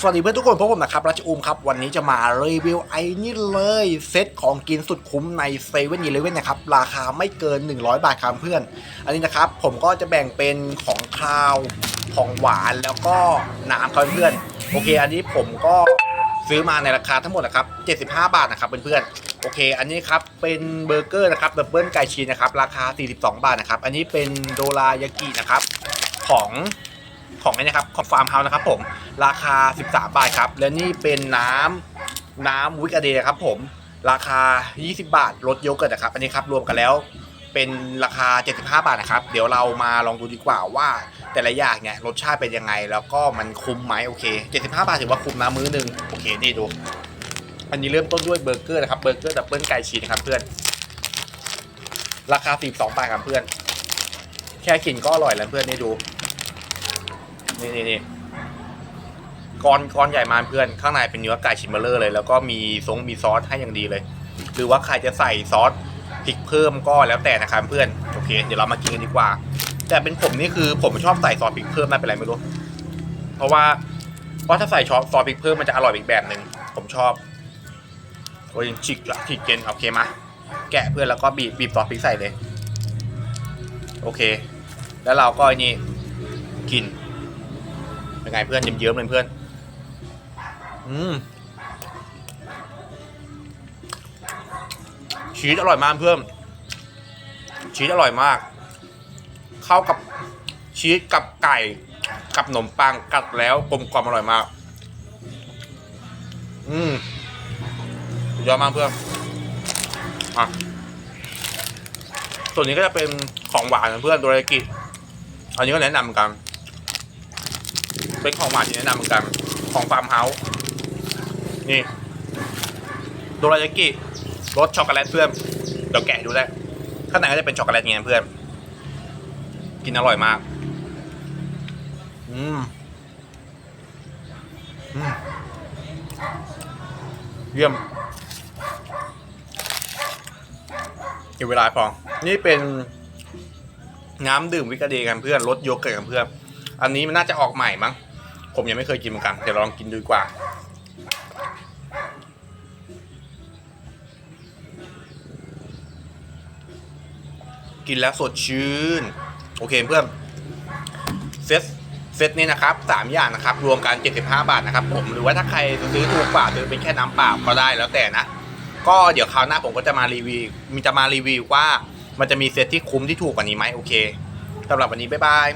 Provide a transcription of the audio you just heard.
สวัสดีเพื่อนทุกคนพบผมนะครับรัชอุมครับ วันนี้จะมารีวิวไอ้นี่เลยเซตของกินสุดคุ้มในเซเว่นอีเลเว่นนะครับ ราคาไม่เกิน 100 บาทครับเพื่อน อันนี้นะครับผมก็จะแบ่งเป็นของคาว ของหวานแล้วก็น้ำครับเพื่อน โอเค อันนี้ผมก็ซื้อมาในราคาทั้งหมดนะครับ75 บาทนะครับเพื่อนๆ โอเค อันนี้ครับเป็นเบอร์เกอร์นะครับดับเบิลไก่ชีสนะครับราคา 42 บาทนะครับ อันนี้เป็นโดรายากินะครับของ ของไอ้นะครับของฟาร์มเฮาส์นะครับผมราคา 13 บาทครับ และนี่เป็นน้ำน้ำวิกาเดย์ครับผมราคา 20 บาทรสโยเกิร์ตนะครับอันนี้ครับรวมกันแล้วเป็นราคา 75 บาทนะครับ เดี๋ยวเรามาลองดูดีกว่าว่าแต่ละอย่างเนี่ยรสชาติเป็นยังไง แล้วก็มันคุ้มไหมโอเค 75 บาทถือว่าคุ้มนะมื้อหนึ่งโอเคนี่ดู อันนี้เริ่มต้นด้วยเบอร์เกอร์นะครับเบอร์เกอร์ดับเบิลไก่ชีสนะครับเพื่อน ราคา 42 บาทครับเพื่อน แค่กินก็อร่อยแล้วเพื่อนนี่ดู นี่นี่นี่ก้อนก้อนใหญ่มาเพื่อนข้างในเป็นเนื้อไก่ชิ้นเบลเลอร์เลย แล้วก็มีซงมีซอสให้อย่างดีเลย หรือว่าใครจะใส่ซอสพริกเพิ่มก็แล้วแต่นะครับเพื่อนโอเค เดี๋ยวเรามากินกันดีกว่า แต่เป็นผมนี่คือผมชอบใส่ซอสพริกเพิ่มนะเป็นไรไม่รู้เพราะว่าเพราะถ้าใส่ซอสซอสพริกเพิ่มมันจะอร่อยอีกแบบหนึ่งผมชอบโอ้ยฉีกละฉีกเกนโอเคมาแกะเพื่อนแล้วก็บีบบีบซอสพริกใส่เลย โอเค แล้วเราก็อ้นี่กิน เป็นไงเพื่อนเยิ้มๆเลยเพื่อน อืมชีสอร่อยมากเพื่อนชีสอร่อยมาก เข้ากับชีสกับไก่กับขนมปังกัดแล้วกลมกล่อมอร่อยมาก อืมยอดมากเพื่อนอะส่วนนี้ก็จะเป็นของหวานเพื่อนโดรากิอันนี้ก็แนะนำกัน เป็นของหวานที่แนะนำเหมือนกัน ของฟาร์มเฮาส์นี่โดรายากิรสช็อกโกแลตเพื่อนเดี๋ยวแกะดูได้ข้างในก็จะเป็นช็อกโกแลตเงี้ยเพื่อน กินอร่อยมาก อืมอืมเยี่ยมเก็บเวลาพอ นี่เป็นน้ำดื่มวิกาเดย์กันเพื่อนรสโยเกิร์ตกันเพื่อน อันนี้มันน่าจะออกใหม่มั้ง ผมยังไม่เคยกินเหมือนกันเดี๋ยวลองกินดูดีกว่า กินแล้วสดชื่น โอเคเพื่อนเซตเซตนี้นะครับสามอย่างนะครับ รวมกัน 75 บาทนะครับผมหรือว่าถ้าใครซื้อถูกกว่าซื้อเป็นแค่น้ำเปล่าก็ได้แล้วแต่นะ ก็เดี๋ยวคราวหน้าผมก็จะมารีวิวมีจะมารีวิวว่ามันจะมีเซตที่คุ้มที่ถูกกว่านี้ไหมโอเคสำหรับวันนี้บ๊ายบาย